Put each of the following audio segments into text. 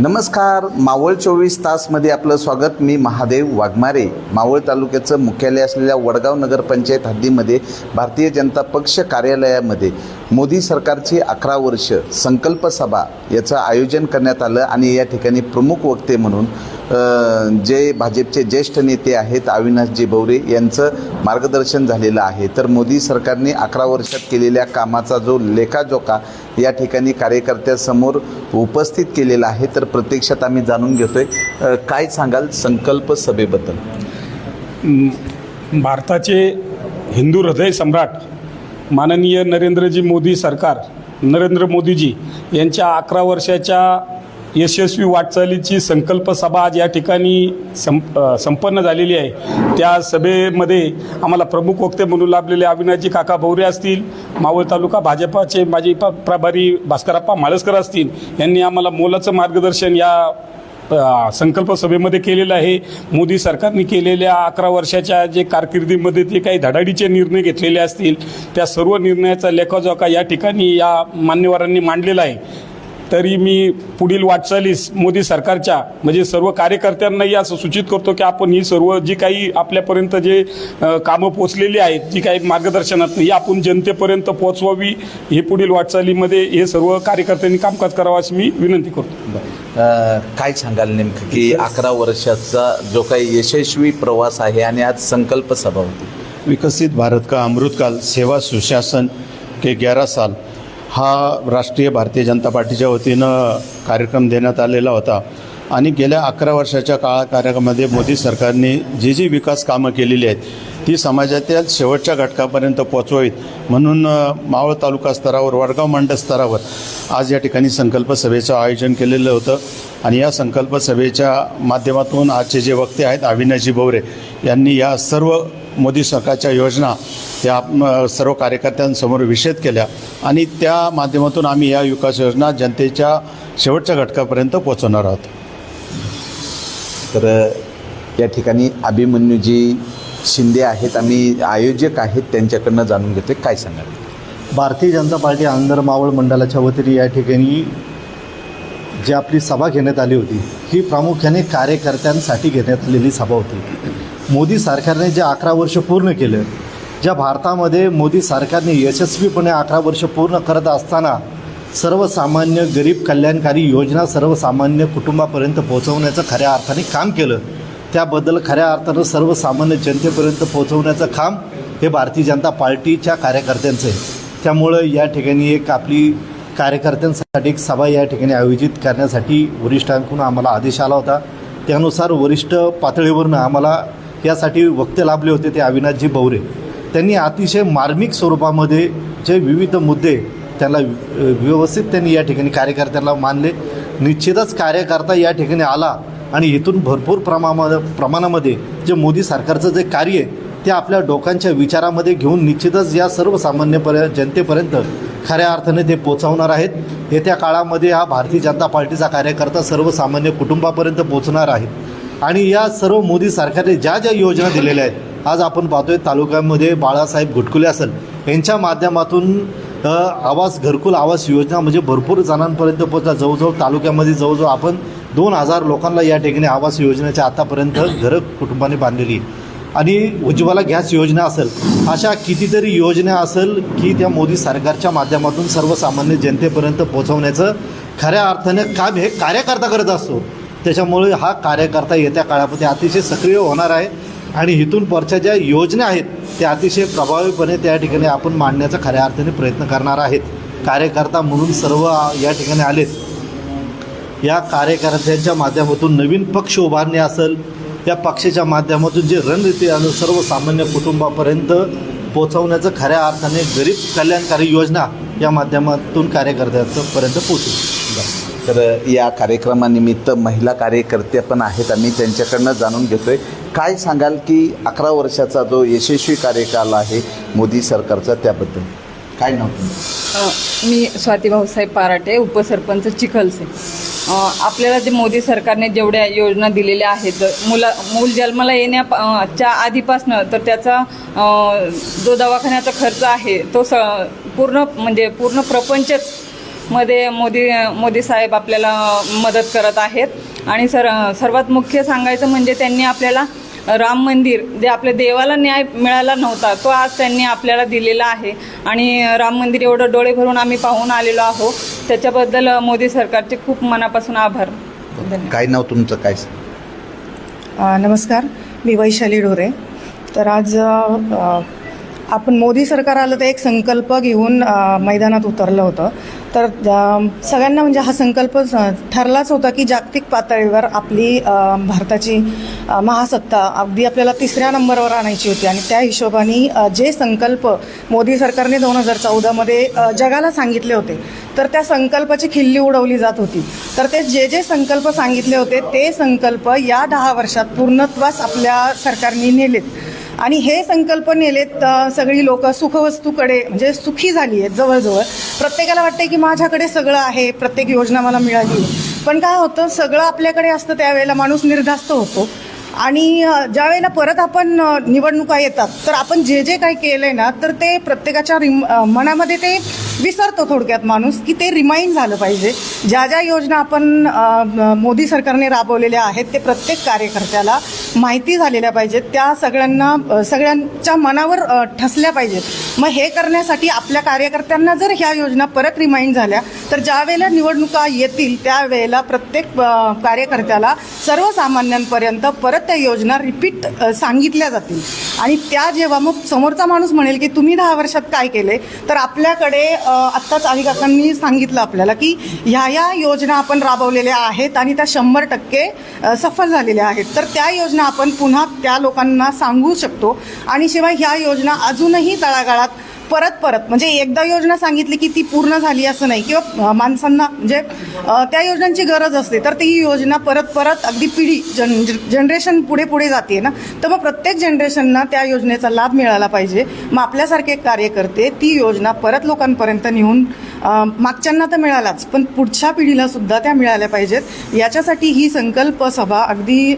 नमस्कार मावळ चोवीस तासमध्ये आपलं स्वागत. मी महादेव वाघमारे. मावळ तालुक्याचं मुख्यालय असलेल्या वडगाव नगरपंचायत हद्दीमध्ये भारतीय जनता पक्ष कार्यालयामध्ये मोदी सरकारची अकरा वर्ष संकल्प सभा याचं आयोजन करण्यात आलं आणि या ठिकाणी प्रमुख वक्ते म्हणून जे भाजपचे ज्येष्ठ नेते आहेत अविनाशजी भवरे यांचं मार्गदर्शन झालेलं आहे. तर मोदी सरकारने अकरा वर्षात केलेल्या कामाचा जो लेखाजोखा या ठिकाणी कार्यकर्त्यासमोर उपस्थित केलेला आहे तर प्रत्यक्षात आम्ही जाणून घेतोय. आहे काय सांगाल संकल्प सभेबद्दल? भारताचे हिंदू हृदय सम्राट माननीय नरेंद्रजी मोदी सरकार नरेंद्र मोदीजी यांच्या अकरा वर्षाच्या यशस्वी वाटचालीची संकल्प सभा आज या ठिकाणी सं संपन्न झालेली आहे. त्या सभेमध्ये आम्हाला प्रमुख वक्ते म्हणून लाभलेले अविनाशजी काका भोवरे असतील मावळ तालुका भाजपाचे माजी प प्रभारी भास्करप्पा माळसकर असतील यांनी आम्हाला मोलाचं मार्गदर्शन या संकल्प सभेमध्ये केलेलं आहे. मोदी सरकारने केलेल्या अकरा वर्षाच्या जे कारकिर्दीमध्ये जे काही धडाडीचे निर्णय घेतलेले असतील त्या सर्व निर्णयाचा लेखाजोखा या ठिकाणी या मान्यवरांनी मांडलेला आहे. तरी मी पुढील वाटचालीस मोदी सरकारच्या म्हणजे सर्व कार्यकर्त्यांनाही असं सूचित करतो की आपण ही सर्व जी काही आपल्यापर्यंत जे कामं पोचलेली आहेत जी काही मार्गदर्शनात ही आपण जनतेपर्यंत पोचवावी हे पुढील वाटचालीमध्ये हे सर्व कार्यकर्त्यांनी कामकाज करावं अशी मी विनंती करतो. काय सांगाल नेमकं की अकरा वर्षाचा जो काही यशस्वी प्रवास आहे आणि आज संकल्प सभा होती? विकसित भारत का अमृतकाल सेवा सुशासन के ग्यारह साल हा राष्ट्रीय भारतीय जनता पार्टीच्या वतीनं कार्यक्रम देण्यात आलेला होता. आणि गेल्या अकरा वर्षाच्या काळा कार्यक्रमामध्ये मोदी सरकारने जी जी विकास कामं केलेली आहेत ती समाजातील शेवटच्या घटकापर्यंत पोचवावीत म्हणून मावळ तालुका स्तरावर वडगाव मंडळ स्तरावर आज या ठिकाणी संकल्प सभेचं आयोजन केलेलं होतं. आणि या संकल्प सभेच्या माध्यमातून आजचे जे वक्ते आहेत अविनाशजी भवरे यांनी या सर्व मोदी सरकारच्या योजना या सर्व कार्यकर्त्यांसमोर विषद केल्या. आणि त्या माध्यमातून आम्ही या विकास योजना जनतेच्या शेवटच्या घटकापर्यंत पोहोचवणार आहोत. तर या ठिकाणी अभिमन्यूजी शिंदे आहेत. आम्ही आयोजक आहेत. त्यांच्याकडनं जाणून घेतोय. काय सांगाल? भारतीय जनता पार्टी आंध्र मावळ मंडळाच्या वतीने या ठिकाणी जी आपली सभा घेण्यात आली होती ही प्रामुख्याने कार्यकर्त्यांसाठी घेण्यात आलेली सभा होती. मोदी सरकारने जे अकरा वर्ष पूर्ण केलं ज्या भारतामध्ये मोदी सरकारने यशस्वीपणे अकरा वर्ष पूर्ण करत असताना सर्वसामान्य गरीब कल्याणकारी योजना सर्वसामान्य कुटुंबापर्यंत पोहोचवण्याचं खऱ्या अर्थाने काम केलं. त्याबद्दल खऱ्या अर्थानं सर्वसामान्य जनतेपर्यंत पोहोचवण्याचं काम हे भारतीय जनता पार्टीच्या कार्यकर्त्यांचं आहे. त्यामुळं या ठिकाणी एक आपली कार्यकर्त्यांसाठी एक सभा या ठिकाणी आयोजित करण्यासाठी वरिष्ठांकडून आम्हाला आदेश आला होता. त्यानुसार वरिष्ठ पातळीवरनं आम्हाला यासाठी वक्ते लाभले होते ते अविनाशजी भवरे त्यांनी अतिशय मार्मिक स्वरूपामध्ये जे विविध मुद्दे त्याला व्यवस्थित त्यांनी या ठिकाणी कार्यकर्त्यांना मानले. निश्चितच कार्यकर्ता या ठिकाणी आला आणि इथून भरपूर प्रमाणामध्ये प्रमाणामध्ये जे मोदी सरकारचं जे कार्य आहे ते आपल्या डोकांच्या विचारामध्ये घेऊन निश्चितच या सर्वसामान्यपर्य जनतेपर्यंत खऱ्या अर्थाने ते पोचवणार आहेत. येत्या काळामध्ये हा भारतीय जनता पार्टीचा कार्यकर्ता सर्वसामान्य कुटुंबापर्यंत पोचणार आहे. आणि या सर्व मोदी सरकारने ज्या ज्या योजना दिलेल्या आहेत आज आपण पाहतोय तालुक्यामध्ये बाळासाहेब घुटकुले असेल यांच्या माध्यमातून आवास घरकुल आवास योजना म्हणजे भरपूर जणांपर्यंत पोहोचला. जवळजवळ तालुक्यामध्ये जवळजवळ आपण दोन हजार लोकांना या ठिकाणी आवास योजनेच्या आतापर्यंत घरं कुटुंबाने बांधलेली आणि उज्ज्वला गॅस योजना असेल अशा कितीतरी योजना असेल की त्या मोदी सरकारच्या माध्यमातून सर्वसामान्य जनतेपर्यंत पोहोचवण्याचं खऱ्या अर्थाने काम हे कार्यकर्ता करत असतो. त्याच्यामुळे हा कार्यकर्ता येत्या काळामध्ये अतिशय सक्रिय होणार आहे. आणि इथून परच्या ज्या योजना आहेत त्या अतिशय प्रभावीपणे त्या ठिकाणी आपण मांडण्याचा खऱ्या अर्थाने प्रयत्न करणार आहेत. कार्यकर्ता म्हणून सर्व या ठिकाणी आलेत. या कार्यकर्त्यांच्या माध्यमातून नवीन पक्ष उभारणे असेल या पक्षाच्या माध्यमातून जे रणनीती आणि सर्वसामान्य कुटुंबापर्यंत पोचवण्याचं खऱ्या अर्थाने गरीब कल्याणकारी योजना या माध्यमातून कार्यकर्त्यांचं पर्यंत पोचू तर या कार्यक्रमानिमित्त महिला कार्यकर्त्या पण आहेत. आम्ही त्यांच्याकडनं जाणून घेतो आहे काय सांगाल की अकरा वर्षाचा जो यशस्वी कार्यकाल आहे मोदी सरकारचा त्याबद्दल? काय नव्हतं मी स्वाती भाऊसाहेब पाराटे उपसरपंच चिखलसे. आपल्याला जे मोदी सरकारने जेवढ्या योजना दिलेल्या आहेत मुला मूल जन्माला येण्याच्या आधीपासनं तर त्याचा जो दवाखान्याचा खर्च आहे तो स पूर्ण म्हणजे पूर्ण प्रपंचच मध्ये मोदी मोदी साहेब आपल्याला मदत करत आहेत. आणि सर सर्वात मुख्य सांगायचं म्हणजे त्यांनी आपल्याला राम मंदिर जे आपल्या देवाला न्याय मिळाला नव्हता तो आज त्यांनी आपल्याला दिलेला आहे. आणि राम मंदिर एवढं डोळे भरून आम्ही पाहून आलेलो आहो त्याच्याबद्दल मोदी सरकारचे खूप मनापासून आभार. धन्यवाद. काय नाव तुमचं? काय? नमस्कार. मी वैशाली ढोरे. तर आज आपण मोदी सरकार आलं तर एक संकल्प घेऊन मैदानात उतरलं होतं. तर सगळ्यांना म्हणजे हा संकल्प ठरलाच होता की जागतिक पातळीवर आपली भारताची महासत्ता अगदी आपल्याला तिसऱ्या नंबरवर आणायची होती. आणि त्या हिशोबाने जे संकल्प मोदी सरकारने दोन हजार चौदामध्ये जगाला सांगितले होते तर त्या संकल्पाची खिल्ली उडवली जात होती. तर ते जे जे संकल्प सांगितले होते ते संकल्प या दहा वर्षात पूर्णत्वास आपल्या सरकारने नेलेत. आणि हे संकल्प नेलेत सगळी लोक सुखवस्तूकडे म्हणजे सुखी झाली आहेत जवळजवळ. प्रत्येकाला वाटते की माझ्याकडे सगळं आहे प्रत्येक योजना मला मिळाली. पण काय होतं सगळं आपल्याकडे असतं त्यावेळेला माणूस निर्धास्त होतो. आणि ज्या ज्यावेळेला परत आपण निवडणुका येतात तर आपण जे जे काही केलंय ना तर ते प्रत्येकाच्या रिम मनामध्ये ते विसरतो थोडक्यात माणूस की ते रिमाइंड झालं पाहिजे. ज्या ज्या योजना आपण मोदी सरकारने राबवलेल्या आहेत ते प्रत्येक कार्यकर्त्याला माहिती झालेल्या पाहिजेत. त्या सगळ्यांना सगळ्यांच्या मनावर ठसल्या पाहिजेत. मग हे करण्यासाठी आपल्या कार्यकर्त्यांना जर ह्या योजना परत रिमाइंड झाल्या तर ज्या वेळेला निवडणुका येतील त्यावेळेला प्रत्येक कार्यकर्त्याला सर्वसामान्यांपर्यंत परत त्या योजना रिपीट सांगितल्या जातील. आणि त्या जेव्हा मग समोरचा माणूस म्हणेल की तुम्ही दहा वर्षात काय केले तर आपल्याकडे आत्ताच आधी काकांनी सांगितलं आपल्याला की ह्या ह्या योजना आपण राबवलेल्या आहेत आणि त्या शंभर टक्के सफल झालेल्या आहेत. तर त्या योजना आपण पुन्हा त्या लोकांना सांगू शकतो. आणि शिवाय ह्या योजना अजूनही तळागाळात परत परत म्हणजे एकदा योजना सांगितली की ती पूर्ण झाली असं नाही किंवा माणसांना म्हणजे त्या योजनांची गरज असते तर ती योजना परत परत अगदी पिढी जन जनरेशन पुढे पुढे जाते ना तर मग प्रत्येक जनरेशनना त्या योजनेचा लाभ मिळाला पाहिजे. मग आपल्यासारखे कार्यकर्ते ती योजना परत लोकांपर्यंत नेऊन मागच्यांना तर मिळालाच पण पुढच्या पिढीला सुद्धा त्या मिळाल्या पाहिजेत. याच्यासाठी ही संकल्प सभा अगदी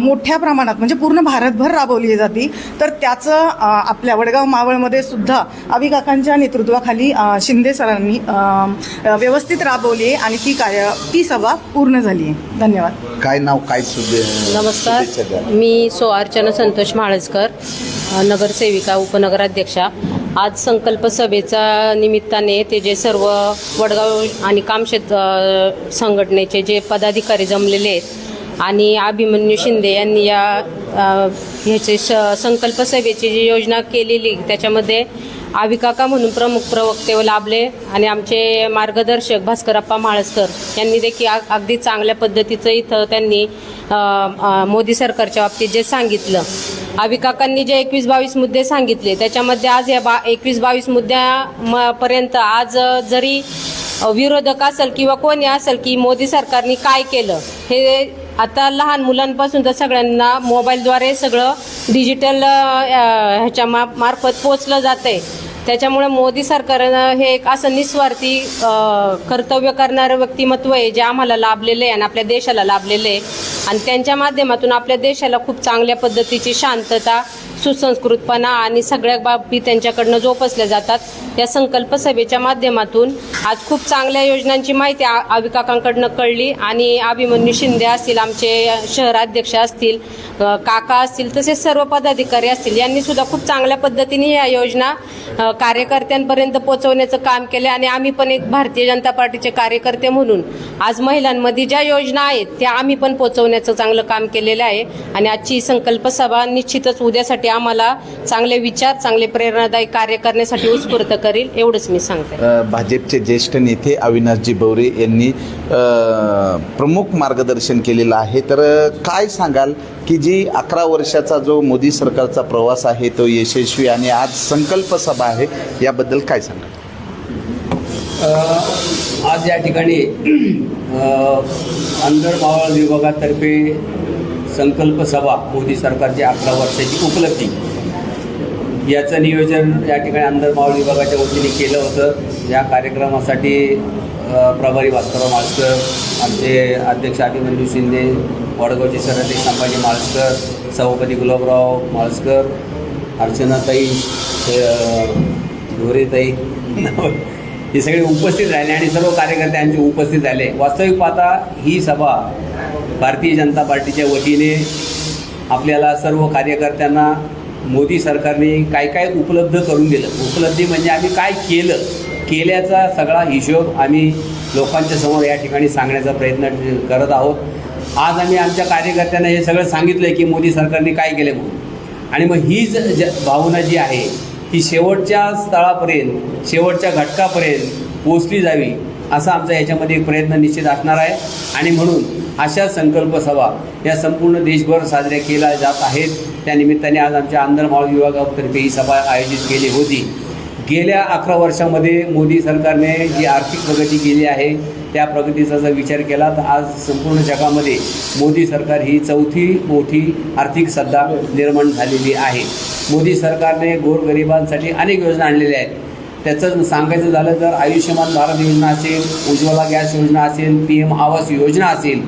मोठ्या प्रमाणात म्हणजे पूर्ण भारतभर राबवली जाते. तर त्याचं आपल्या वडगाव मावळमध्ये सुद्धा अभि काकांच्या नेतृत्वाखाली शिंदे सरांनी व्यवस्थित राबवली आहे आणि ती कार्य ती सभा पूर्ण झाली आहे. धन्यवाद. काय नाव काय नमस्कार. मी सो अर्चना संतोष माळजकर नगरसेविका उपनगराध्यक्षा. आज संकल्प सभेचा निमित्ताने ते जे सर्व वडगाव आणि कामशेत संघटनेचे जे पदाधिकारी जमलेले आहेत आणि अभिमन्यू शिंदे यांनी या ह्याचे स संकल्प सभेची जी योजना केलेली त्याच्यामध्ये आविकाका म्हणून प्रमुख प्रवक्ते लाभले आणि आमचे मार्गदर्शक भास्करप्पा माळसकर यांनी देखील अगदी चांगल्या पद्धतीचं इथं त्यांनी मोदी सरकारच्या बाबतीत जे सांगितलं. अविकाकांनी जे एकवीस बावीस मुद्दे सांगितले त्याच्यामध्ये आज या बा एकवीस बावीस मुद्द्या आज जरी विरोधक असेल किंवा कोणी असेल की मोदी सरकारने काय केलं हे आता लहान मुलांपासून तर सगळ्यांना मोबाईलद्वारे सगळं डिजिटल ह्याच्या मा मार्फत पोचलं जातंय. त्याच्यामुळे मोदी सरकारनं हे एक असं निस्वार्थी कर्तव्य करणारं व्यक्तिमत्व आहे जे आम्हाला लाभलेलं आहे आणि आपल्या देशाला लाभलेलं आहे. आणि त्यांच्या माध्यमातून आपल्या देशाला खूप चांगल्या पद्धतीची शांतता सुसंस्कृतपणा आणि सगळ्या बाबी त्यांच्याकडनं जोपासल्या जातात. या संकल्प सभेच्या माध्यमातून आज खूप चांगल्या योजनांची माहिती आविकाकांकडनं कळली आणि अभिमन्यू शिंदे असतील आमचे शहराध्यक्ष असतील काका असतील तसेच सर्व पदाधिकारी असतील यांनी सुद्धा खूप चांगल्या पद्धतीने या योजना कार्यकर्त्यांपर्यंत पोहोचवण्याचं काम केले आणि आम्ही पण एक भारतीय जनता पार्टीचे कार्यकर्ते म्हणून आज महिलांमध्ये ज्या योजना आहेत त्या आम्ही पण पोहोचवण्याचं चांगलं काम केलेलं आहे. आणि आजची संकल्प सभा निश्चितच उद्यासाठी आम्हाला चांगले विचार चांगले प्रेरणादायी कार्य करण्यासाठी उत्स्फूर्त करील एवढंच मी सांगते. भाजपचे ज्येष्ठ नेते अविनाशजी बवरे यांनी प्रमुख मार्गदर्शन केलेलं आहे. तर काय सांगाल? की जी अकरा वर्षाचा जो मोदी सरकारचा प्रवास आहे तो यशस्वी आणि आज संकल्प सभा आहे याबद्दल काय सांगा आज या ठिकाणी अंधड मावळ विभागातर्फे संकल्प सभा मोदी सरकारची अकरा वर्षाची उपलब्धी. याचं नियोजन या ठिकाणी अंधड मावळ विभागाच्या वतीने केलं होतं. या कार्यक्रमासाठी प्रभारी भास्करराव मास्कर आमचे अध्यक्ष अभिमन्यू शिंदे वडगावचे सरअध्यक्ष संभाजी माळसकर सभापती गुलाबराव माळसकर अर्चनाताई ढोरेताई हे सगळे उपस्थित राहिले आणि सर्व कार्यकर्ते आमचे उपस्थित राहिले वास्तविक पाहता ही सभा भारतीय जनता पार्टीच्या वतीने आपल्याला सर्व कार्यकर्त्यांना मोदी सरकारने काय काय उपलब्ध करून दिलं. उपलब्धी म्हणजे आम्ही काय केलं? केल्याचा सगळा हिशोब आम्ही लोकांच्या समोर या ठिकाणी सांगण्याचा प्रयत्न करत आहोत. आज आम्ही आमच्या कार्यकर्त्यांना हे सगळं सांगितलं आहे की मोदी सरकारने काय केलं म्हणून. आणि मग ही ज भावना जी आहे ही शेवटच्या स्थळापर्यंत शेवटच्या घटकापर्यंत पोचली जावी असा आमचा याच्यामध्ये एक प्रयत्न निश्चित असणार आहे. आणि म्हणून अशा संकल्प सभा या संपूर्ण देशभर साजऱ्या केल्या जात आहेत. त्या निमित्ताने आज आमच्या आंध्रमाळ विभागातर्फे ही सभा आयोजित केली होती. गेल्या अकरा वर्षामध्ये मोदी सरकारने जी आर्थिक प्रगती केली आहे त्या प्रगतीचा जर विचार केला तर आज संपूर्ण जगामध्ये मोदी सरकार ही चौथी मोठी आर्थिक सत्ता निर्माण झालेली आहे. मोदी सरकारने गोरगरिबांसाठी अनेक योजना आणलेल्या आहेत. त्याचं सांगायचं झालं तर आयुष्यमान भारत योजना असेल उज्ज्वला गॅस योजना असेल पी एम आवास योजना असेल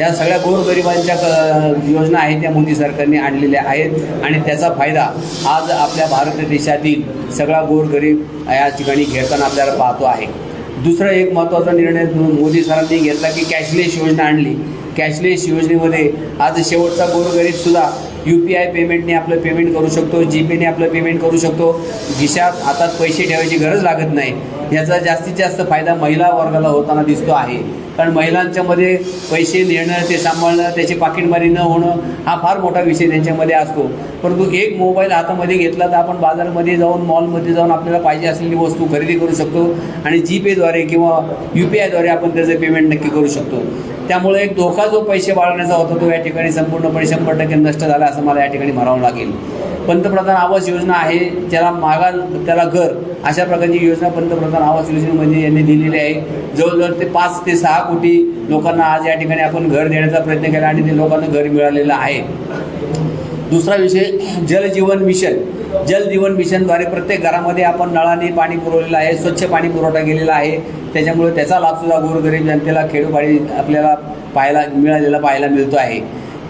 या सगळ्या गोरगरिबांच्या क- योजना आहेत त्या मोदी सरकारने आणलेल्या आहेत. आणि त्याचा फायदा आज आपल्या भारत देशातील सगळा गोरगरीब या ठिकाणी घेताना आपल्याला पाहतो आहे. दुसरा एक महत्त्वाचा निर्णय मोदी सरांनी घेतला की कॅशलेस योजना आणली. कॅशलेस योजनेमध्ये आज शेवटचा गोरगरीबसुद्धा यू पी आय पेमेंटने आपलं पेमेंट करू शकतो जीपेने आपलं पेमेंट करू शकतो. खिशात हातात पैसे ठेवायची गरज लागत नाही. याचा जास्तीत जास्त फायदा महिला वर्गाला होताना दिसतो आहे. कारण महिलांच्यामध्ये पैसे नेणं ते सांभाळणं त्याची पाकिटमारी न होणं हा फार मोठा विषय त्यांच्यामध्ये असतो. परंतु एक मोबाईल हातामध्ये घेतला तर आपण बाजारामध्ये जाऊन मॉलमध्ये जाऊन आपल्याला पाहिजे असलेली वस्तू खरेदी करू शकतो आणि जीपेद्वारे किंवा यू पी आयद्वारे आपण त्याचं पेमेंट नक्की करू शकतो. त्यामुळे एक धोका जो पैसे बाळगण्याचा होता तो या ठिकाणी संपूर्णपणे शंभर टक्के नष्ट झाला असं मला या ठिकाणी म्हणावं लागेल. पंतप्रधान आवास योजना आहे ज्याला मागा त्याला घर अशा प्रकारची योजना पंतप्रधान आवास योजनेमध्ये म्हणजे यांनी दिलेली आहे. जवळजवळ ते पाच ते सहा कोटी लोकांना आज या ठिकाणी आपण घर देण्याचा प्रयत्न केला आणि ते लोकांना घर मिळालेलं आहे. दुसरा विषय जलजीवन मिशन. जलजीवन मिशनद्वारे प्रत्येक घरामध्ये आपण नळाने पाणी पुरवलेलं आहे स्वच्छ पाणी पुरवठा केलेला आहे. त्याच्यामुळे त्याचा लाभसुद्धा गोरगरीब जनतेला खेडोपाडी आपल्याला पाहायला मिळालेला पाहायला मिळतो आहे.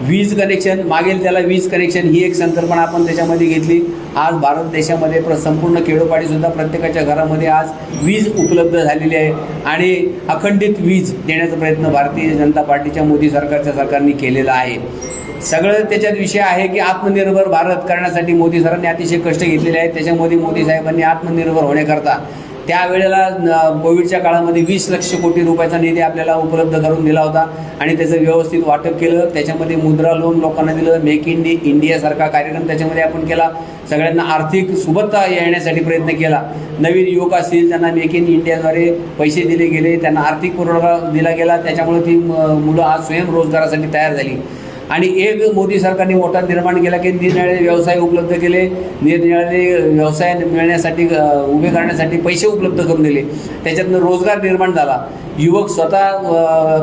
वीज कनेक्शन मागेल त्याला वीज कनेक्शन ही एक संकल्पना आपण त्याच्यामध्ये घेतली. आज भारत देशामध्ये प्र संपूर्ण खेडोपाडीसुद्धा प्रत्येकाच्या घरामध्ये आज वीज उपलब्ध झालेली आहे. आणि अखंडित वीज देण्याचा प्रयत्न भारतीय जनता पार्टीच्या मोदी सरकारच्या सरकारने केलेला आहे. सगळं त्याच्यात विषय आहे की आत्मनिर्भर भारत करण्यासाठी मोदी सरांनी अतिशय कष्ट घेतलेले आहेत. त्याच्यामध्ये मोदी साहेबांनी आत्मनिर्भर होण्याकरता त्यावेळेला कोविडच्या काळामध्ये वीस लक्ष कोटी रुपयाचा निधी आपल्याला उपलब्ध करून दिला होता आणि त्याचं व्यवस्थित वाटप केलं. त्याच्यामध्ये मुद्रा लोन लोकांना दिलं. मेक इन इंडियासारखा कार्यक्रम त्याच्यामध्ये आपण केला. सगळ्यांना आर्थिक सुबत्ता येण्यासाठी प्रयत्न केला. नवीन युवक असतील त्यांना मेक इन इंडियाद्वारे पैसे दिले गेले. त्यांना आर्थिक पुरवठा दिला गेला. त्याच्यामुळे ती मुलं आज स्वयंरोजगारासाठी तयार झाली. आणि एक मोदी सरकारने मोठा निर्माण केला की निरनिराळे व्यवसाय उपलब्ध केले निरनिराळे व्यवसाय मिळण्यासाठी उभे करण्यासाठी पैसे उपलब्ध करून दिले. त्याच्यातनं रोजगार निर्माण झाला. युवक स्वतः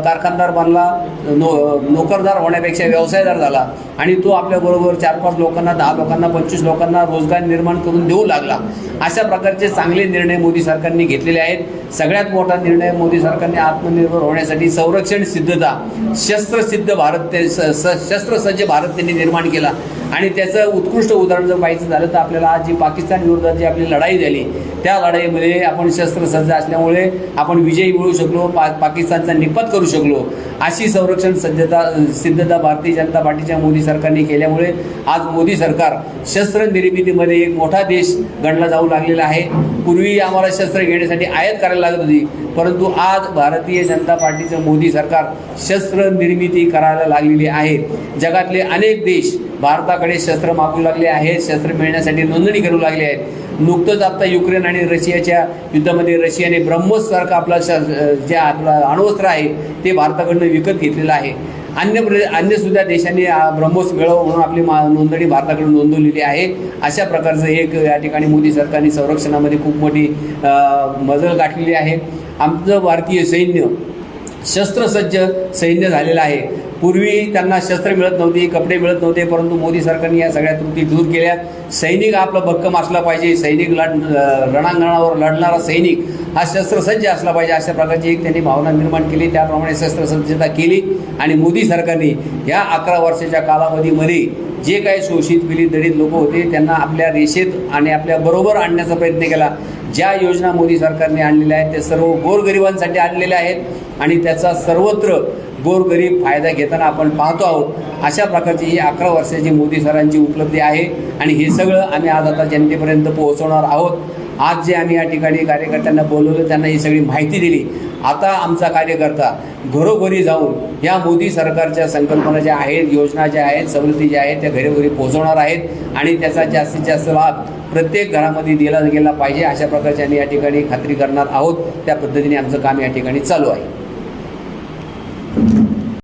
कारखानदार बनला नो नोकरदार होण्यापेक्षा व्यवसायदार झाला. आणि तो आपल्याबरोबर चार पाच लोकांना दहा लोकांना पंचवीस लोकांना रोजगार निर्माण करून देऊ लागला. अशा प्रकारचे चांगले निर्णय मोदी सरकारने घेतलेले आहेत. सगळ्यात मोठा निर्णय मोदी सरकारने आत्मनिर्भर होण्यासाठी संरक्षण सिद्धता शस्त्रसिद्ध भारत ते स स- शस्त्रसज्ज भारत त्यांनी निर्माण केला. आणि त्याचं उत्कृष्ट उदाहरण जर पाहायचं झालं तर आपल्याला आज जी पाकिस्तान विरोधात जी आपली लढाई झाली त्या लढाईमध्ये आपण शस्त्रसज्ज असल्यामुळे आपण विजयी मिळू शकलो पा पाकिस्तानचा निपात करू शकलो. अशी संरक्षण सज्जता सिद्धता भारतीय जनता पार्टीच्या मोदी सरकारने केल्यामुळे आज मोदी सरकार शस्त्र निर्मितीमध्ये एक मोठा देश गणला जाऊ लागलेला आहे. पूर्वी आम्हाला शस्त्र घेण्यासाठी आयात करायला लागत होती परंतु आज भारतीय जनता पार्टीचं मोदी सरकार शस्त्र निर्मिती करायला लागलेली आहे. जगातले अनेक देश भारताकडे शस्त्र मागू लागले आहेत शस्त्र मिळण्यासाठी नोंदणी करू लागले आहेत. नुकतंच आता युक्रेन आणि रशियाच्या युद्धामध्ये रशियाने ब्रह्मोससारखं आपला श जे आपलं अण्वस्त्र आहे ते भारताकडनं विकत घेतलेलं आहे. अन्य प्र अन्यसुद्धा देशांनी ब्रह्मोस मिळव म्हणून आपली मा नोंदणी भारताकडून नोंदवलेली आहे. अशा प्रकारचं एक या ठिकाणी मोदी सरकारने संरक्षणामध्ये खूप मोठी मजल गाठलेली आहे. आमचं भारतीय सैन्य शस्त्रसज्ज सैन्य झालेलं आहे. पूर्वी त्यांना शस्त्र मिळत नव्हती कपडे मिळत नव्हते परंतु मोदी सरकारने या सगळ्या त्रुटी दूर केल्या. सैनिक आपलं भक्कम असला पाहिजे. सैनिक लढ रणांगणावर लढणारा सैनिक हा शस्त्रसज्ज असला पाहिजे अशा प्रकारची एक त्यांनी भावना निर्माण केली. त्याप्रमाणे शस्त्रसज्जता केली आणि मोदी सरकारने या अकरा वर्षाच्या कालावधीमध्ये जे काही शोषित पीडित दलित लोक होते त्यांना आपल्या रेषेत आणि आपल्या बरोबर आणण्याचा प्रयत्न केला. ज्या योजना मोदी सरकारने आणलेल्या आहेत ते सर्व गोरगरिबांसाठी आणलेल्या आहेत आणि त्याचा सर्वत्र गोरगरीब फायदा घेताना आपण पाहतो आहोत. अशा प्रकारची ही अकरा वर्षाची मोदी सरांची उपलब्धी आहे आणि हे सगळं आम्ही आज आता जनतेपर्यंत पोहोचवणार आहोत. आज जे आम्ही या ठिकाणी कार्यकर्त्यांना बोलवलं त्यांना ही सगळी माहिती दिली. आता आमचा कार्यकर्ता घरोघरी जाऊन या मोदी सरकारच्या संकल्पना ज्या आहेत योजना ज्या आहेत सवलती ज्या आहेत त्या घरोघरी पोहोचवणार आहेत आणि त्याचा जास्तीत जास्त लाभ प्रत्येक घरामध्ये दिला गेला पाहिजे. अशा प्रकारचे आम्ही या ठिकाणी खात्री करणार आहोत. त्या पद्धतीने आमचं काम या ठिकाणी चालू आहे.